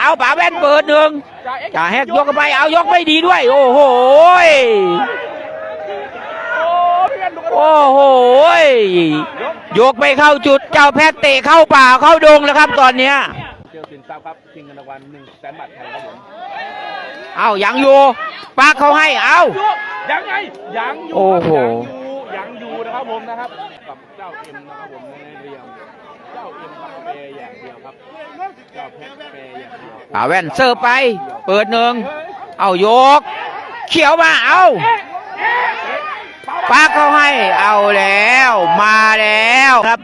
เอาป๋าแว่นเปิดหนึ่งจ่าเอ็กซ์จ่าแฮกยกเข้าไปเอายกไม่ดีด้วย โอ้โหยโอ้พี่กันดูกันโอ้โหยยกไม่เข้าจุดเจ้าแพทย์เตะเข้าป่าเข้าดงแล้วครับตอนเนี้ยเจอสินทรัพย์ครับชิงเงินรางวัลหนึ่งแสนบาทไทยครับผมเอายังอยู่ปากเขาให้เอายังไงยังอยู่โอ้โหยังอยู่ยังอยู่นะครับผมนะครับกับเจ้าเอ็มนะครับผมในเรียมเจ้าเอ็มครับเปย์อย่างเดียว ครับเจ้าเพชรเปย์อย่างเดียวป๋าแว่นเสิร์ฟไป เปิดหนึ่งเอายก เขียวมาเอาปากเขาให้เอาแล้ว มาแล้วครับ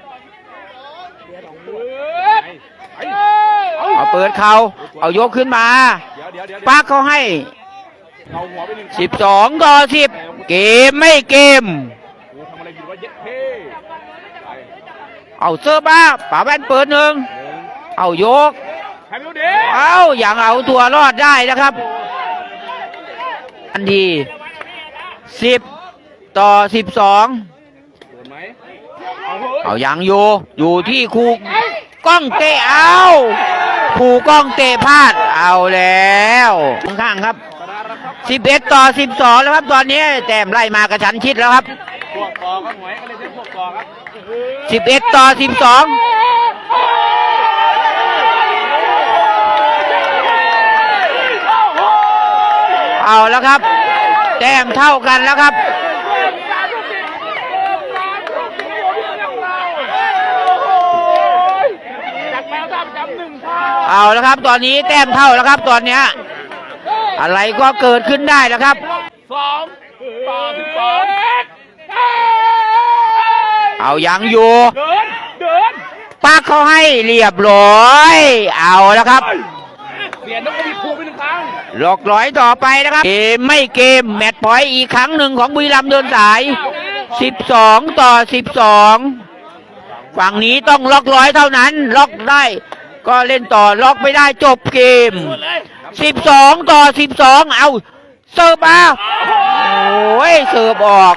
เอาเปิดเขาเอายกขึ้นมาเดี๋ยวเดี๋ยวเดี๋ยวปากเขาให้เอาหัวไปหนึ่งสิบสองต่อสิบเกมไม่เกม โอ้ทำอะไรผิดวะเย็ดเท่ไป เอาเสื้อบ้าป๋าแว่นเปิดหนึ่งหนึ่ง เอายกใครไม่รู้ดิเอาอย่างเอาตัวรอดได้นะครับ ทันทีสิบต่อสิบสองโดนไหมเอาเฮ้ยเอาอย่างอยู่อยู่ที่ครูกล้องเตะเอาครูกล้องเตะพลาดเอาแล้วข้างๆครับชนะแล้วครับสิบเอ็ดต่อสิบสองแล้วครับตอนนี้แต้มไล่มากระชั้นชิดแล้วครับพวกต่อครับหวยก็เลยใช้พวกต่อครับสิบเอ็ดต่อสิบสอง เอาแล้วครับ แต้มเท่ากันแล้วครับจากแมวดำจำหนึ่งเท่าเอาแล้วครับ ตอนนี้แต้มเท่าแล้วครับ ตอนเนี้ยอะไรก็เกิดขึ้นได้แล้วครับสองต่อสิบสองเอายังอยู่ เดิน เดินปากเขาให้เรียบร้อย เอาแล้วครับ เสียนกกระบี่คูไปหนึ่งครั้งหลอกร้อยต่อไปนะครับ เกมไม่เกมแมตช์พอยต์อีกครั้งหนึ่งของบุรีรัมย์เดินสาย 12 ต่อ 12 ฝั่งนี้ต้องล็อกร้อยเท่านั้น ล็อกได้ ก็เล่นต่อล็อกไม่ได้จบเกม 12 ต่อ 12 เอาเสิร์ฟมาโอ้ยเสิร์ฟออก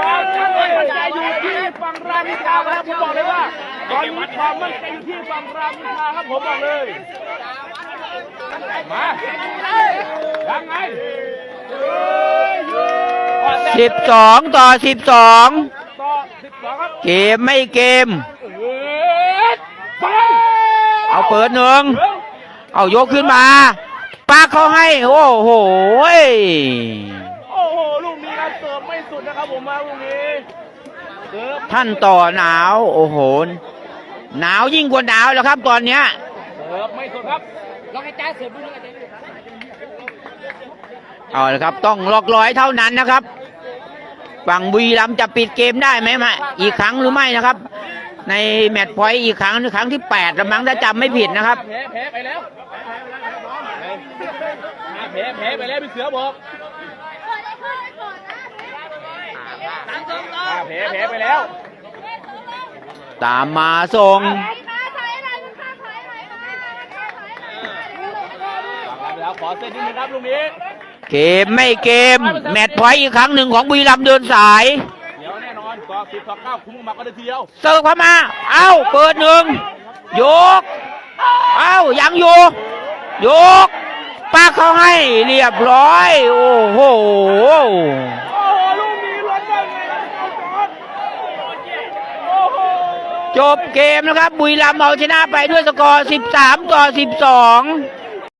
ความมั่นใจอยู่ที่ฝั่งรามอินทราครับผมบอกเลยว่าตอนนี้ ความมั่นใจอยู่ที่ฝั่งรามอินทราครับผมบอกเลย มายังไง12ต่อ12ต่อสิบสองครับเกมไม่เกมเอ้ยไปเอาเปิดหนึ่งเอายกขึ้นมาปากเขาให้ โอ้โหยโอ้โหลูกนี้ครับเสิร์ฟไม่สุดนะครับผมมาลูกนี้เสิร์ฟท่านต่อหนาว โอ้โห หนาวยิ่งกว่าหนาวแล้วครับตอนเนี้ยเสิร์ฟไม่สุดครับเอาละครับ ต้องล็อกร้อยเท่านั้นนะครับฝั่งบุรีรัมย์จะปิดเกมได้ไหมมาอีกครั้งหรือไม่นะครับ ในแมตช์พอยต์อีกครั้งครั้งที่แปดละมั้งถ้าจำไม่ผิดนะครับแพ้แพ้ไปแล้วแพ้แพ้ไปแล้วพี่เสือบอกอ่าแพ้แพ้ไปแล้ว ตามมาส่งฝากไปแล้วขอเส้นนิดนึงครับลูกนี้เกมไม่เกม แมตช์พอยต์อีกครั้งหนึ่งของบุรีรัมย์เดินสายเดี๋ยวแน่นอนต่อสิบต่อเก้าคุ้มมาก็ได้ทีเดียวเสิร์ฟเข้ามา เอ้าเปิดหนึ่งยก เอ้ายังอยู่ยกปาเขาให้เรียบร้อย โอ้โห โอ้โหลูกนี้ล้นได้ไงครับเอาจอดโอ้โห จบเกมนะครับ บุรีรัมย์เอาชนะไปด้วยสกอร์ 13 ต่อ 12